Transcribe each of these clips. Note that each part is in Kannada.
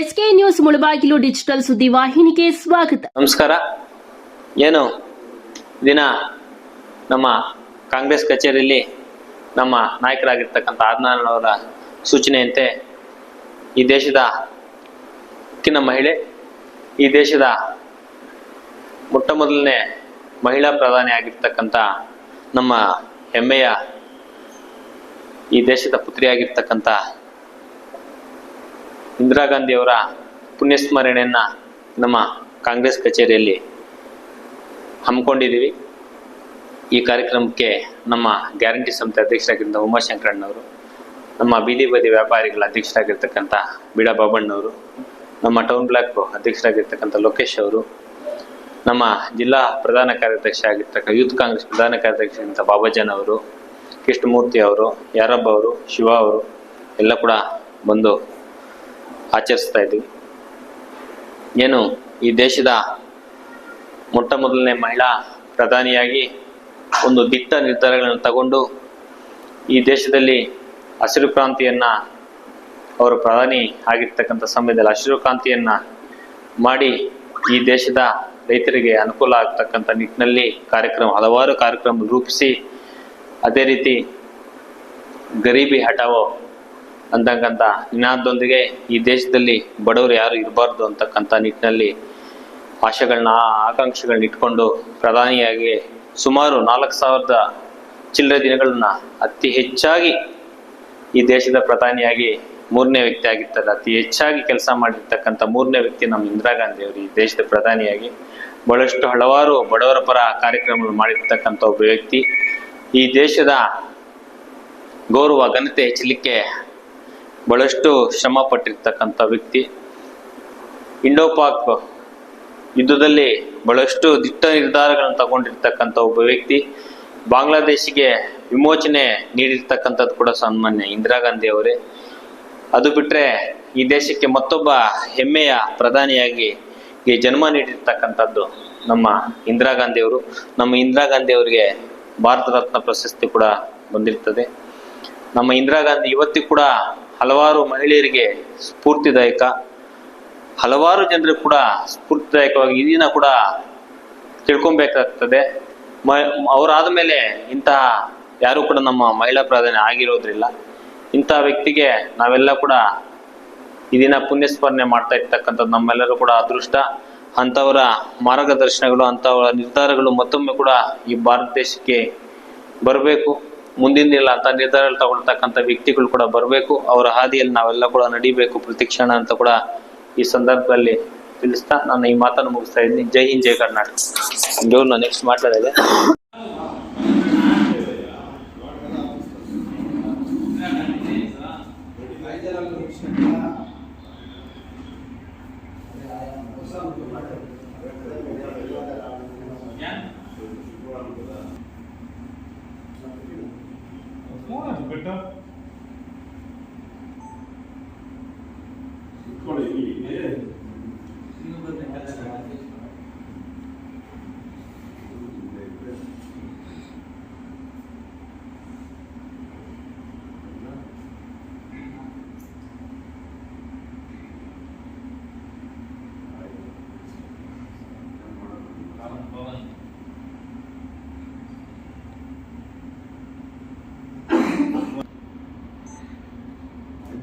ಎಸ್ಕೆ ನ್ಯೂಸ್ ಮುಳಬಾಗಿಲು ಡಿಜಿಟಲ್ ಸುದ್ದಿ ವಾಹಿನಿಗೆ ಸ್ವಾಗತ. ನಮಸ್ಕಾರ. ಏನು? ದಿನ ನಮ್ಮ ಕಾಂಗ್ರೆಸ್ ಕಚೇರಿಯಲ್ಲಿ ನಮ್ಮ ನಾಯಕರಾಗಿರ್ತಕ್ಕಂಥ ಆದ್ನಾರಾಯಣವರ ಸೂಚನೆಯಂತೆ ಈ ದೇಶದ ಉಕ್ಕಿನ ಮಹಿಳೆ, ಈ ದೇಶದ ಮೊಟ್ಟ ಮೊದಲನೇ ಮಹಿಳಾ ಪ್ರಧಾನಿ ಆಗಿರ್ತಕ್ಕಂಥ ನಮ್ಮ ಹೆಮ್ಮೆಯ ಈ ದೇಶದ ಪುತ್ರಿಯಾಗಿರ್ತಕ್ಕಂಥ ಇಂದಿರಾ ಗಾಂಧಿಯವರ ಪುಣ್ಯಸ್ಮರಣೆಯನ್ನ ನಮ್ಮ ಕಾಂಗ್ರೆಸ್ ಕಚೇರಿಯಲ್ಲಿ ಹಮ್ಮಿಕೊಂಡಿದ್ದೀವಿ. ಈ ಕಾರ್ಯಕ್ರಮಕ್ಕೆ ನಮ್ಮ ಗ್ಯಾರಂಟಿ ಸಂಸ್ಥೆ ಅಧ್ಯಕ್ಷರಾಗಿದ್ದ ಉಮಾಶಂಕರಣ್ಣವರು, ನಮ್ಮ ಬೀದಿ ಬದಿ ವ್ಯಾಪಾರಿಗಳ ಅಧ್ಯಕ್ಷರಾಗಿರ್ತಕ್ಕಂಥ ಬೀಡ ಬಾಬಣ್ಣವರು ನಮ್ಮ ಟೌನ್ ಬ್ಲಾಕ್ ಅಧ್ಯಕ್ಷರಾಗಿರ್ತಕ್ಕಂಥ ಲೋಕೇಶ್ ಅವರು, ನಮ್ಮ ಜಿಲ್ಲಾ ಪ್ರಧಾನ ಕಾರ್ಯದರ್ಶಿ ಆಗಿರ್ತಕ್ಕ, ಯೂತ್ ಕಾಂಗ್ರೆಸ್ ಪ್ರಧಾನ ಕಾರ್ಯದರ್ಶಿ ಬಾಬಾಜನ್ ಅವರು, ಕೃಷ್ಣಮೂರ್ತಿ ಅವರು, ಯಾರಬ್ಬ ಅವರು, ಶಿವ ಅವರು ಎಲ್ಲ ಕೂಡ ಬಂದು ಆಚರಿಸ್ತಾ ಇದ್ದೀವಿ. ಏನು, ಈ ದೇಶದ ಮೊಟ್ಟ ಮೊದಲನೇ ಮಹಿಳಾ ಪ್ರಧಾನಿಯಾಗಿ ಒಂದು ದಿಟ್ಟ ನಿರ್ಧಾರಗಳನ್ನು ತಗೊಂಡು ಈ ದೇಶದಲ್ಲಿ ಹಸಿರು ಕ್ರಾಂತಿಯನ್ನ ಅವರು ಪ್ರಧಾನಿ ಆಗಿರ್ತಕ್ಕಂಥ ಸಮಯದಲ್ಲಿ ಹಸಿರು ಕ್ರಾಂತಿಯನ್ನ ಮಾಡಿ ಈ ದೇಶದ ರೈತರಿಗೆ ಅನುಕೂಲ ಆಗ್ತಕ್ಕಂಥ ನಿಟ್ಟಿನಲ್ಲಿ ಕಾರ್ಯಕ್ರಮ, ಹಲವಾರು ಕಾರ್ಯಕ್ರಮ ರೂಪಿಸಿ, ಅದೇ ರೀತಿ ಗರೀಬಿ ಹಟಾವೋ ಅಂತಕ್ಕಂಥ ನಿನಾದದೊಂದಿಗೆ ಈ ದೇಶದಲ್ಲಿ ಬಡವರು ಯಾರು ಇರಬಾರ್ದು ಅಂತಕ್ಕಂಥ ನಿಟ್ಟಿನಲ್ಲಿ ಆಶೆಗಳನ್ನ ಆಕಾಂಕ್ಷೆಗಳನ್ನ ಇಟ್ಕೊಂಡು ಪ್ರಧಾನಿಯಾಗಿ ಸುಮಾರು ನಾಲ್ಕು ಸಾವಿರದ ಚಿಲ್ಲರೆ ದಿನಗಳನ್ನ ಅತಿ ಹೆಚ್ಚಾಗಿ ಈ ದೇಶದ ಪ್ರಧಾನಿಯಾಗಿ ಮೂರನೇ ವ್ಯಕ್ತಿ ಆಗಿರ್ತಾರೆ. ಅತಿ ಹೆಚ್ಚಾಗಿ ಕೆಲಸ ಮಾಡಿರ್ತಕ್ಕಂಥ ಮೂರನೇ ವ್ಯಕ್ತಿ ನಮ್ಮ ಇಂದಿರಾ ಗಾಂಧಿ ಅವರು ಈ ದೇಶದ ಪ್ರಧಾನಿಯಾಗಿ. ಬಹಳಷ್ಟು ಹಲವಾರು ಬಡವರ ಪರ ಕಾರ್ಯಕ್ರಮಗಳು ಮಾಡಿರ್ತಕ್ಕಂಥ ಒಬ್ಬ ವ್ಯಕ್ತಿ. ಈ ದೇಶದ ಗೌರವ, ಘನತೆ ಹೆಚ್ಚಲಿಕ್ಕೆ ಬಹಳಷ್ಟು ಶ್ರಮ ಪಟ್ಟಿರ್ತಕ್ಕಂಥ ವ್ಯಕ್ತಿ ಇಂಡೋಪಾಕ್ ಯುದ್ಧದಲ್ಲಿ ಬಹಳಷ್ಟು ದಿಟ್ಟ ನಿರ್ಧಾರಗಳನ್ನು ತಗೊಂಡಿರ್ತಕ್ಕಂಥ ಒಬ್ಬ ವ್ಯಕ್ತಿ. ಬಾಂಗ್ಲಾದೇಶಿಗೆ ವಿಮೋಚನೆ ನೀಡಿರ್ತಕ್ಕಂಥದ್ದು ಕೂಡ ಸನ್ಮಾನ್ಯ ಇಂದಿರಾ ಗಾಂಧಿ ಅವರೇ. ಅದು ಬಿಟ್ರೆ ಈ ದೇಶಕ್ಕೆ ಮತ್ತೊಬ್ಬ ಹೆಮ್ಮೆಯ ಪ್ರಧಾನಿಯಾಗಿ ಈ ಜನ್ಮ ನೀಡಿರ್ತಕ್ಕಂಥದ್ದು ನಮ್ಮ ಇಂದಿರಾ ಗಾಂಧಿ ಅವರು. ನಮ್ಮ ಇಂದಿರಾ ಗಾಂಧಿ ಅವರಿಗೆ ಭಾರತ ರತ್ನ ಪ್ರಶಸ್ತಿ ಕೂಡ ಬಂದಿರ್ತದೆ. ನಮ್ಮ ಇಂದಿರಾ ಗಾಂಧಿ ಇವತ್ತಿಗೂ ಕೂಡ ಹಲವಾರು ಮಹಿಳೆಯರಿಗೆ ಸ್ಫೂರ್ತಿದಾಯಕ, ಹಲವಾರು ಜನರು ಕೂಡ ಸ್ಫೂರ್ತಿದಾಯಕವಾಗಿ ಈ ದಿನ ಕೂಡ ತಿಳ್ಕೊಬೇಕಾಗ್ತದೆ. ಮ, ಅವರಾದ ಮೇಲೆ ಇಂತಹ ಯಾರು ಕೂಡ ನಮ್ಮ ಮಹಿಳಾ ಪ್ರಾಧಾನ್ಯ ಆಗಿರೋದ್ರಿಲ್ಲ. ಇಂತಹ ವ್ಯಕ್ತಿಗೆ ನಾವೆಲ್ಲ ಕೂಡ ಈ ದಿನ ಪುಣ್ಯಸ್ಮರಣೆ ಮಾಡ್ತಾ ಇರ್ತಕ್ಕಂಥದ್ದು ನಮ್ಮೆಲ್ಲರೂ ಕೂಡ ಅದೃಷ್ಟ. ಅಂಥವರ ಮಾರ್ಗದರ್ಶನಗಳು, ಅಂಥವರ ನಿರ್ಧಾರಗಳು ಮತ್ತೊಮ್ಮೆ ಕೂಡ ಈ ಭಾರತ ದೇಶಕ್ಕೆ ಬರಬೇಕು. ಮುಂದಿನ ಅಂತ ನಿರ್ಧಾರ ತಗೊಳ್ತಕ್ಕಂಥ ವ್ಯಕ್ತಿಗಳು ಕೂಡ ಬರಬೇಕು. ಅವರ ಹಾದಿಯಲ್ಲಿ ನಾವೆಲ್ಲ ಕೂಡ ನಡಿಬೇಕು. ಪ್ರತಿಕ್ಷಣ ಅಂತ ಕೂಡ ಈ ಸಂದರ್ಭದಲ್ಲಿ ತಿಳಿಸ್ತಾ ನಾನು ಈ ಮಾತನ್ನು ಮುಗಿಸ್ತಾ ಇದ್ದೀನಿ. ಜೈ ಹಿಂದ್ ಜೈ ಕರ್ನಾಟಕ. ಇವ್ರನ್ನ ನೆಕ್ಸ್ಟ್ ಮಾತಾಡಿದೆ. कौन है तू बेटा। कॉलेज में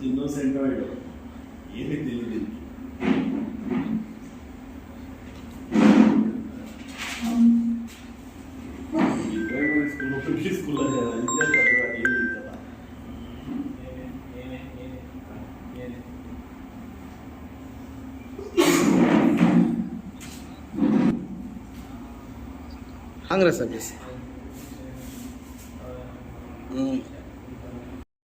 ತಿನ್ನೋ ಸೆಂಡ್ರಾಯ್ಡು ಏನೇ ತಿನ್ನಿದ್ದೀನಿ ಪ್ರೈಮರಿ ಸ್ಕೂಲ್ ಪ್ರಿ ಸ್ಕೂಲಲ್ಲಿ ಏನು ಇತ್ತಲ್ಲ ಹಂಗ್ರೆ ಸರ್ ಹ್ಞೂ